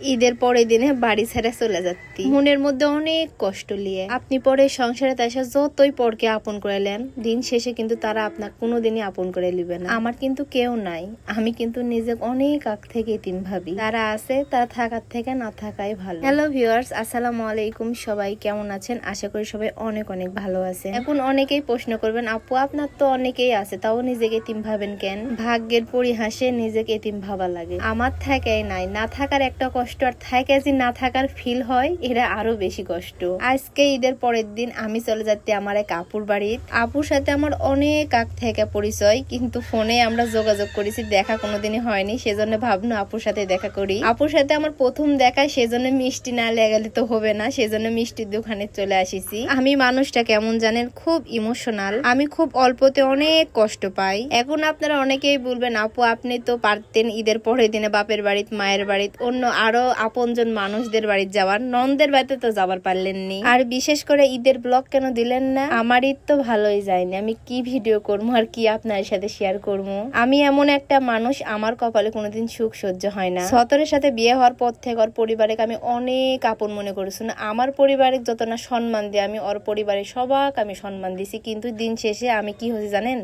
ঈদের পরের দিনে বাড়ি ছেড়ে চলে যাচ্ছি। মনের মধ্যে অনেক কষ্ট নিয়ে। আপনি পরে সংসারে তাসা যতই পরকে আপন করালেন দিন শেষে কিন্তু তারা আপনার কোনোদিনই আপন করে নিবে না। আমার কিন্তু কেউ নাই। আমি কিন্তু নিজে অনেক আগ থেকে তিন ভাবি। তারা আছে তারা থাকার থেকে না থাকাই ভালো। হ্যালো ভিউয়ার্স, আসসালামু আলাইকুম। সবাই কেমন আছেন? আশা করি সবাই অনেক অনেক ভালো আছে এখন অনেকেই প্রশ্ন করবেন, আপু, আপনার তো অনেকেই আছে, তাও নিজেকে এতিম ভাবেন কেন? ভাগ্যের পরিহাসে নিজেকে এতিম ভাবা লাগে। আমার থাকাই নাই। না থাকার একটা কষ্ট আর থাকে যে না থাকার ফিল হয় এটা আরও বেশি কষ্ট। আজকে ঈদের পরের দিন আমি চলে যাচ্ছি আমার এক আপুর বাড়ি আপুর সাথে আমার অনেক আগ থেকে পরিচয়, কিন্তু ফোনে আমরা যোগাযোগ করেছি, দেখা কোনোদিনই হয়নি, সেজন্য ভাবনো আপুর সাথে দেখা করি। আপুর সাথে আমার প্রথম দেখা, সেজন্য মিষ্টি না লেগালে তো হবে না, সেজন্য মিষ্টির দোকানে চলে আসিছি। আমি মানুষটা কেমন জানেন, খুব ইমোশনাল আমি খুব অল্পতে অনেক কষ্ট পাই। এখন আপনারা অনেকেই বলবেন, আপু আপনি তো পারতেন ঈদের পরের দিনে বাপের বাড়িতে, মায়ের বাড়িতে, অন্য আরও আপনজন মানুষদের বাড়িতে যাওয়ার, নন্দের বাড়িতে তো যাবার পারলেননি। আর বিশেষ করে ঈদের ব্লগ কেন দিলেন না? আমার ঈদ তো ভালোই যায়নি। আমি কি ভিডিও করব আর কি আপনার সাথে শেয়ার করব? আমি এমন একটা মানুষ, আমার কপালে কোনোদিন সুখ সহ্য হয় না। সতরের সাথে বিয়ে হওয়ার পর থেকে ওর পরিবারকে আমি অনেক আপন মনে করেছি। না, আমার পরিবারে যত না সম্মান দিই আমি, ওর পরিবারে সবাক আমি সম্মান দিছি। কিন্তু দিন শেষে আমি কি হয়েছি জানেন?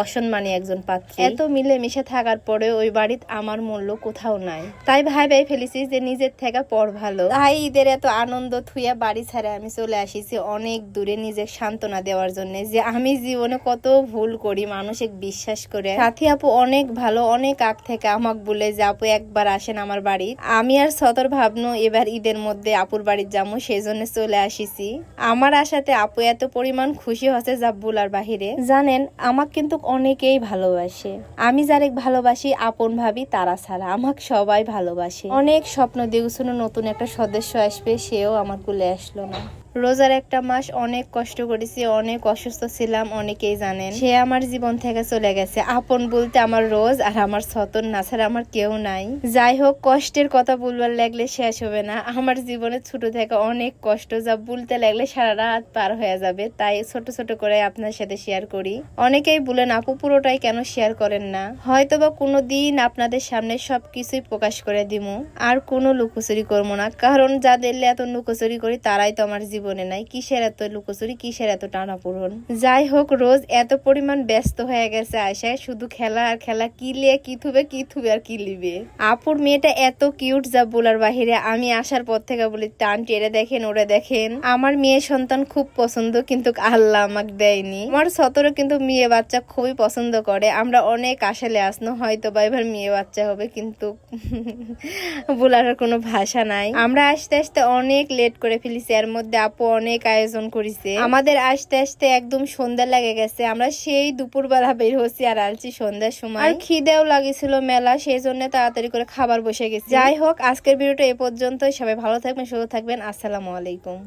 অসম্মানী একজন পাত্রী। এত মিলেমিশে থাকার পরে ওই বাড়িতে আমার মূল্য কোথাও নাই। তাই ভাই ভাই ফেলেছি যে নিজের থেকে পর ভালো। তাই ঈদের এত আনন্দ থুইয়া বাড়ি ছাড়ে আমি চলে আসিছি অনেক দূরে নিজের সান্ত্বনা দেওয়ার জন্য, যে আমি জীবনে কত ভুল করি মানুষিক বিশ্বাস করে। সাথী আপু অনেক ভালো, অনেক আগ থেকে আমাক বলে যে, আপু, একবার আসেন আমার বাড়ি। আমি আর সতর ভাবনু, এবার ঈদের মধ্যে আপুর বাড়ির যাব সেই জন্য চলে আসিছি। আমার আশাতে আপু এত পরিমাণ খুশি হচ্ছে যা বলার বাহিরে। জানেন, আমাক কিন্তু অনেকেই ভালোবাসে। আমি যারে ভালোবাসি, আপন ভাবি তারা ছাড়া। আমাক সবাই ভালোবাসে। অনেক স্বপ্ন দেখছিল নতুন একটা সদস্য আসবে সেও আমার কুলে আসলো না। রোজার একটা মাস অনেক কষ্ট করেছি, অনেক অসুস্থ ছিলাম, অনেকেই জানেন। সে আমার জীবন থেকে চলে গেছে। আপন বলতে আমার রোজ আর আমার সতন না ছাড়া আমার কেউ নাই। যাই হোক, কষ্টের কথা বলবার লাগলে শেষ হবে না। আমার জীবনে ছোট থেকে অনেক কষ্ট যা বলতে লাগলে সারা রাত পার হয়ে যাবে, তাই ছোট ছোট করে আপনার সাথে শেয়ার করি। অনেকেই বলেন, আপু, পুরোটাই কেন শেয়ার করেন না? হয়তো বা কোনো দিন আপনাদের সামনে সবকিছুই প্রকাশ করে দিমু। আর কোনো লুকোচুরি করব না, কারণ যাদের এত লুকোচুরি করি, তারাই তো আমার জীবনে নাই, কিসের এত লুকোচুরি, কিসের এত টানাপূরণ যাই হোক, রোজ এত পরিমাণ ব্যস্ত হয়ে গেছে আশায় শুধু খেলা আর খেলা, কি লিয়ে কি থুবে কি থুবে আর কি লিবে? আপুর মেয়েটা এত কিউট যা বলার বাহিরে, আমি আসার পর থেকে বলি, টান টেরে দেখেন, ওরে দেখেন। আমার মেয়ে সন্তান খুব পছন্দ, কিন্তু আল্লাহ আমাকে দেয়নি। আমার সতরও কিন্তু মেয়ে বাচ্চা খুবই পছন্দ করে। আমরা অনেক আশালে আসনো হয়তো বা এবার মেয়ে বাচ্চা হবে, কিন্তু বলার কোনো ভাষা নাই। আমরা আসতে আসতে অনেক লেট করে ফেলেছি, এর মধ্যে আপু অনেক আয়োজন করেছে। আমাদের আসতে আসতে একদম সন্ধ্যা লেগে গেছে। আমরা সেই দুপুরবেলা বের হচ্ছি আর আলছি সন্ধ্যার সময়। আর খিদেও লাগেছিল মেলা সেই জন্য তাড়াতাড়ি করে খাবার বসে গেছে। যাই হোক আজকের ভিডিওটা এ পর্যন্ত সবাই ভালো থাকবেন সুস্থ থাকবেন। আসসালামু আলাইকুম।